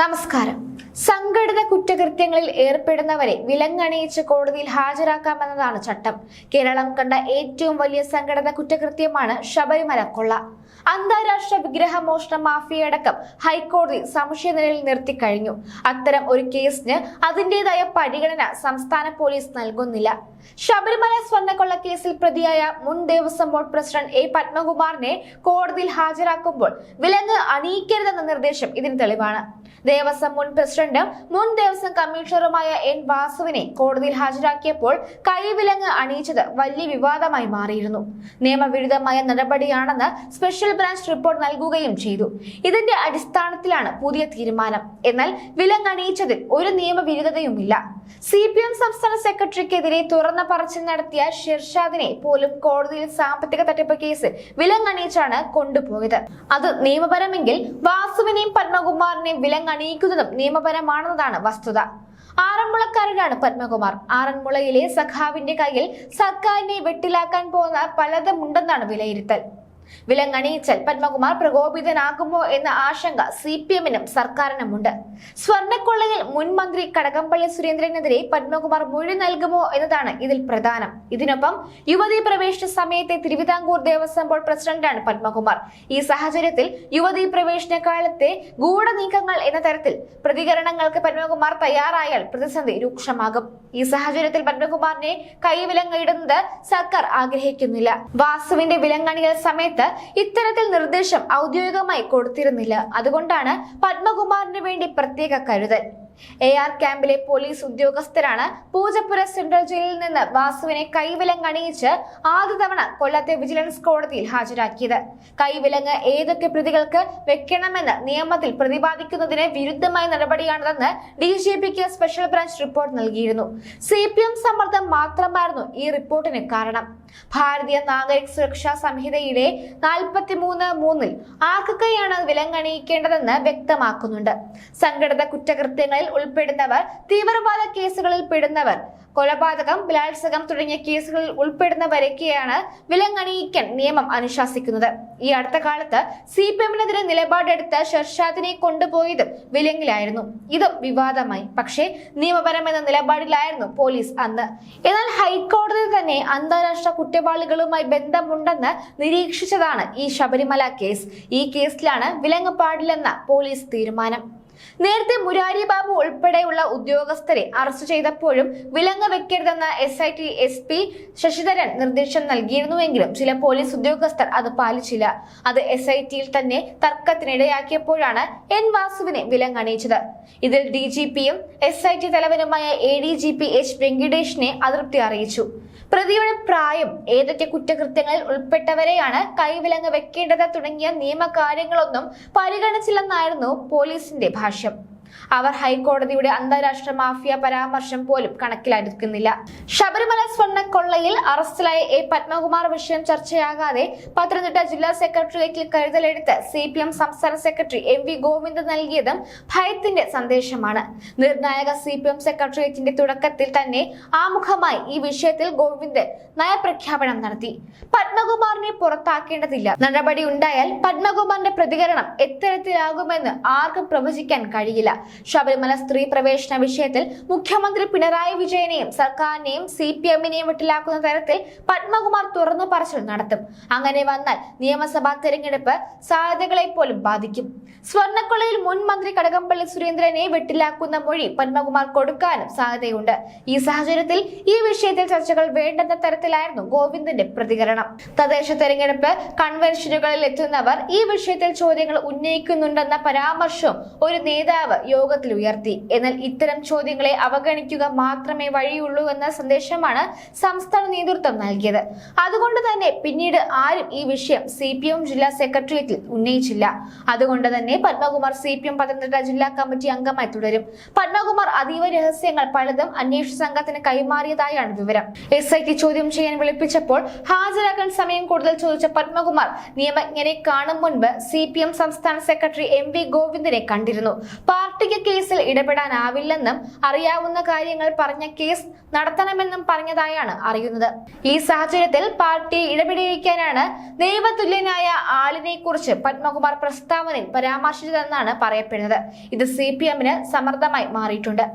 നമസ്കാരം. സംഘടിത കുറ്റകൃത്യങ്ങളിൽ ഏർപ്പെടുന്നവരെ വിലങ്ങണിയിച്ച് കോടതിയിൽ ഹാജരാക്കാമെന്നതാണ് ചട്ടം. കേരളം കണ്ട ഏറ്റവും വലിയ സംഘടിത കുറ്റകൃത്യമാണ് ശബരിമല കൊള്ള. അന്താരാഷ്ട്ര വിഗ്രഹമോഷണ മാഫിയടക്കം ഹൈക്കോടതി സംശയ നിലയിൽ നിർത്തിക്കഴിഞ്ഞു അത്തരം ഒരു കേസിന് അതിന്റെതായ പരിഗണന സംസ്ഥാന പോലീസ് നൽകുന്നില്ല. ശബരിമല സ്വർണക്കൊള്ള കേസിൽ പ്രതിയായ മുൻ ദേവസ്വം ബോർഡ് പ്രസിഡന്റ് എ പത്മകുമാറിനെ കോടതിയിൽ ഹാജരാക്കുമ്പോൾ വിലങ്ങ് അണിയിക്കരുതെന്ന നിർദ്ദേശം ഇതിന് തെളിവാണ്. ദേവസ്വം മുൻ പ്രസിഡന്റും മുൻ ദേവസ്വം കമ്മീഷണറുമായ എൻ വാസുവിനെ കോടതിയിൽ ഹാജരാക്കിയപ്പോൾ കൈവിലങ്ങ് അണിയിച്ചത് വലിയ വിവാദമായി മാറിയിരുന്നു. നിയമവിരുദ്ധമായ നടപടിയാണെന്ന് സ്പെഷ്യൽ ബ്രാഞ്ച് റിപ്പോർട്ട് നൽകുകയും ചെയ്തു. ഇതിന്റെ അടിസ്ഥാനത്തിലാണ് പുതിയ തീരുമാനം. എന്നാൽ വിലങ്ങണിയിച്ചതിൽ ഒരു നിയമവിരുദ്ധതയുമില്ല. സി പി എം സംസ്ഥാന സെക്രട്ടറിക്കെതിരെ തുറന്ന പറച്ചിൽ നടത്തിയ ഷിർഷാദിനെ പോലും കോടതിയിൽ സാമ്പത്തിക തട്ടിപ്പ് കേസ് വിലങ്ങണിയിച്ചാണ് കൊണ്ടുപോയത്. അത് നിയമപരമെങ്കിൽ വാസുവിനെയും പത്മകുമാറിനെയും വിലങ്ങണിയിക്കുന്നതും നിയമപരമാണെന്നതാണ് വസ്തുത. ആറന്മുളക്കാരനാണ് പത്മകുമാർ. ആറന്മുളയിലെ സഖാവിന്റെ കയ്യിൽ സർക്കാരിനെ വെട്ടിലാക്കാൻ പോകുന്ന പലതുമുണ്ടെന്നാണ് വിലയിരുത്തൽ. വിലങ്ങണിയിച്ചാൽ പത്മകുമാർ പ്രകോപിതനാകുമോ എന്ന ആശങ്ക സി പി എമ്മിനും സർക്കാരിനുമുണ്ട്. സ്വർണക്കൊള്ളയിൽ മുൻ മന്ത്രി കടകംപള്ളി സുരേന്ദ്രനെതിരെ പത്മകുമാർ മൊഴി നൽകുമോ എന്നതാണ് ഇതിൽ പ്രധാനം. ഇതിനൊപ്പം യുവതീ പ്രവേശന സമയത്തെ തിരുവിതാംകൂർ ദേവസ്വം ബോർഡ് പ്രസിഡന്റാണ് പത്മകുമാർ. ഈ സാഹചര്യത്തിൽ യുവതീ പ്രവേശന കാലത്തെ ഗൂഢനീക്കങ്ങൾ എന്ന തരത്തിൽ പ്രതികരണങ്ങൾക്ക് പത്മകുമാർ തയ്യാറായാൽ പ്രതിസന്ധി രൂക്ഷമാകും. ഈ സാഹചര്യത്തിൽ പത്മകുമാറിനെ കൈവിലങ്ങിടുന്നത് സർക്കാർ ആഗ്രഹിക്കുന്നില്ല. വാസുവിന്റെ വിലങ്ങണികൾ സമയത്ത് ഇത്തരത്തിൽ നിർദ്ദേശം ഔദ്യോഗികമായി കൊടുത്തിരുന്നില്ല. അതുകൊണ്ടാണ് പത്മകുമാറിന് വേണ്ടി പ്രത്യേക കരുതൽ. എ ആർ ക്യാമ്പിലെ പോലീസ് ഉദ്യോഗസ്ഥരാണ് പൂജപ്പുര സെൻട്രൽ ജയിലിൽ നിന്ന് വാസുവിനെ കൈവിലങ്ങണിയിച്ച് ആദ്യ തവണ കൊല്ലത്തെ വിജിലൻസ് കോടതിയിൽ ഹാജരാക്കിയത്. കൈവിലങ്ങ് ഏതൊക്കെ പ്രതികൾക്ക് വെക്കണമെന്ന് നിയമത്തിൽ പ്രതിപാദിക്കുന്നതിന് വിരുദ്ധമായ നടപടിയാണിതെന്ന് ഡി ജി പിക്ക് സ്പെഷ്യൽ ബ്രാഞ്ച് റിപ്പോർട്ട് നൽകിയിരുന്നു. സി പി എം സമ്മർദ്ദം മാത്രമായിരുന്നു ഈ റിപ്പോർട്ടിന് കാരണം. ഭാരതീയ നാഗരിക് സുരക്ഷാ സംഹിതയിലെ നാൽപ്പത്തി മൂന്ന് മൂന്നിൽ ആർക്കൊക്കെയാണ് വിലങ്ങണിയിക്കേണ്ടതെന്ന് വ്യക്തമാക്കുന്നുണ്ട്. സംഘടിത കുറ്റകൃത്യങ്ങളിൽ ഉൾപ്പെടുന്നവർ തീവ്രവാദ കേസുകളിൽ പെടുന്നവർ കൊലപാതകം ബലാത്സംഗം തുടങ്ങിയ കേസുകളിൽ ഉൾപ്പെടുന്നവരൊക്കെയാണ് വിലങ്ങണിയിക്കാൻ നിയമം അനുശാസിക്കുന്നത്. ഈ അടുത്ത കാലത്ത് സി പി എമ്മിനെതിരെ നിലപാടെടുത്ത ഷർഷാദിനെ കൊണ്ടുപോയതും വിലങ്ങിലായിരുന്നു. ഇതും വിവാദമായി. പക്ഷേ നിയമപരമെന്ന നിലപാടിലായിരുന്നു പോലീസ് അന്ന്. എന്നാൽ ഹൈക്കോടതി തന്നെ അന്താരാഷ്ട്ര കുറ്റവാളികളുമായി ബന്ധമുണ്ടെന്ന് നിരീക്ഷിച്ചതാണ് ഈ ശബരിമല കേസ്. ഈ കേസിലാണ് വിലങ്ങ് പാടില്ലെന്ന പോലീസ് തീരുമാനം. നേരത്തെ മുരാരി ബാബു ഉൾപ്പെടെയുള്ള ഉദ്യോഗസ്ഥരെ അറസ്റ്റ് ചെയ്തപ്പോഴും വിലങ്ങ് വെക്കരുതെന്ന S I T S P Sasidharan നിർദ്ദേശം നൽകിയിരുന്നുവെങ്കിലും ചില പോലീസ് ഉദ്യോഗസ്ഥർ അത് പാലിച്ചില്ല. അത് എസ് ഐ ടിയിൽ തന്നെ തർക്കത്തിനിടയാക്കിയപ്പോഴാണ് എൻ വാസുവിനെ വിലങ്ങണിയിച്ചത് ഇതിൽ ഡി ജി പിയും S I T തലവനുമായ A D G P H വെങ്കിടേഷിനെ അതൃപ്തി അറിയിച്ചു. പ്രതിയുടെ പ്രായം ഏതൊക്കെ കുറ്റകൃത്യങ്ങളിൽ ഉൾപ്പെട്ടവരെയാണ് കൈവിലങ്ങ് വെക്കേണ്ടത് തുടങ്ങിയ നിയമകാര്യങ്ങളൊന്നും പരിഗണിച്ചില്ലെന്നായിരുന്നു പോലീസിന്റെ ഭാഷ്യം. അവർ ഹൈക്കോടതിയുടെ അന്താരാഷ്ട്ര മാഫിയ പരാമർശം പോലും കണക്കിലെടുക്കുന്നില്ല. ശബരിമല സ്വർണ കൊള്ളയിൽ അറസ്റ്റിലായ എ. പത്മകുമാർ വിഷയം ചർച്ചയാകാതെ പത്തനംതിട്ട ജില്ലാ സെക്രട്ടേറിയറ്റിൽ കരുതലെടുത്ത് സി പി എം സംസ്ഥാന സെക്രട്ടറി എം വി ഗോവിന്ദ് നൽകിയതും ഭയത്തിന്റെ സന്ദേശമാണ്. നിർണായക സി പി എം സെക്രട്ടേറിയറ്റിന്റെ തുടക്കത്തിൽ തന്നെ ആമുഖമായി ഈ വിഷയത്തിൽ ഗോവിന്ദ് നയപ്രഖ്യാപനം നടത്തി. പത്മകുമാറിനെ പുറത്താക്കേണ്ടതില്ല. നടപടി ഉണ്ടായാൽ പത്മകുമാറിന്റെ പ്രതികരണം എത്തരത്തിലാകുമെന്ന് ആർക്കും പ്രവചിക്കാൻ കഴിയില്ല. ശബരിമല സ്ത്രീ പ്രവേശന വിഷയത്തിൽ മുഖ്യമന്ത്രി പിണറായി വിജയനെയും സർക്കാരിനെയും സി പി എമ്മിനെയും വിട്ടിലാക്കുന്ന തരത്തിൽ പത്മകുമാർ തുറന്നു പറച്ചിൽ നടത്തും. അങ്ങനെ വന്നാൽ നിയമസഭാ തെരഞ്ഞെടുപ്പ് സാധ്യതകളെ പോലും ബാധിക്കും. സ്വർണക്കൊള്ളയിൽ മുൻ മന്ത്രി കടകംപള്ളി സുരേന്ദ്രനെ വെട്ടിലാക്കുന്ന മൊഴി പത്മകുമാർ കൊടുക്കാനും സാധ്യതയുണ്ട്. ഈ സാഹചര്യത്തിൽ ഈ വിഷയത്തിൽ ചർച്ചകൾ വേണ്ടെന്ന തരത്തിലായിരുന്നു ഗോവിന്ദന്റെ പ്രതികരണം. തദ്ദേശ തെരഞ്ഞെടുപ്പ് കൺവെൻഷനുകളിൽ എത്തുന്നവർ ഈ വിഷയത്തിൽ ചോദ്യങ്ങൾ ഉന്നയിക്കുന്നുണ്ടെന്ന പരാമർശവും ഒരു നേതാവ് യോഗത്തിൽ ഉയർത്തി. എന്നാൽ ഇത്തരം ചോദ്യങ്ങളെ അവഗണിക്കുക മാത്രമേ വഴിയുള്ളൂ എന്ന സന്ദേശമാണ് സംസ്ഥാന നേതൃത്വം നൽകിയത്. അതുകൊണ്ട് തന്നെ പിന്നീട് ആരും ഈ വിഷയം സി പി എം ജില്ലാ സെക്രട്ടേറിയറ്റിൽ ഉന്നയിച്ചില്ല. അതുകൊണ്ട് തന്നെ Padmakumar C P M Pathanamthitta ജില്ലാ കമ്മിറ്റി അംഗമായി തുടരും. പത്മകുമാർ അതീവ രഹസ്യങ്ങൾ പലതും അന്വേഷണ സംഘത്തിന് കൈമാറിയതായാണ് വിവരം. എസ് ഐ ടി ചോദ്യം ചെയ്യാൻ വിളിപ്പിച്ചപ്പോൾ ഹാജരാക്കാൻ സമയം കൂടുതൽ ചോദിച്ച പത്മകുമാർ നിയമജ്ഞനെ കാണും മുൻപ് സി പി എം സംസ്ഥാന സെക്രട്ടറി എം വി ഗോവിന്ദനെ കണ്ടിരുന്നു. പാർട്ടിക്ക് കേസിൽ ഇടപെടാനാവില്ലെന്നും അറിയാവുന്ന കാര്യങ്ങൾ പറഞ്ഞ കേസ് നടത്തണമെന്നും പറഞ്ഞതായാണ് അറിയുന്നത്. ഈ സാഹചര്യത്തിൽ പാർട്ടി ഇടപെടിയിക്കാനാണ് ദൈവതുല്യനായ ആളിനെ കുറിച്ച് പത്മകുമാർ പ്രസ്താവനയിൽ പരാമർശിച്ചതെന്നാണ് പറയപ്പെടുന്നത്. ഇത് സി പി എമ്മിന് സമ്മർദ്ദമായി മാറിയിട്ടുണ്ട്.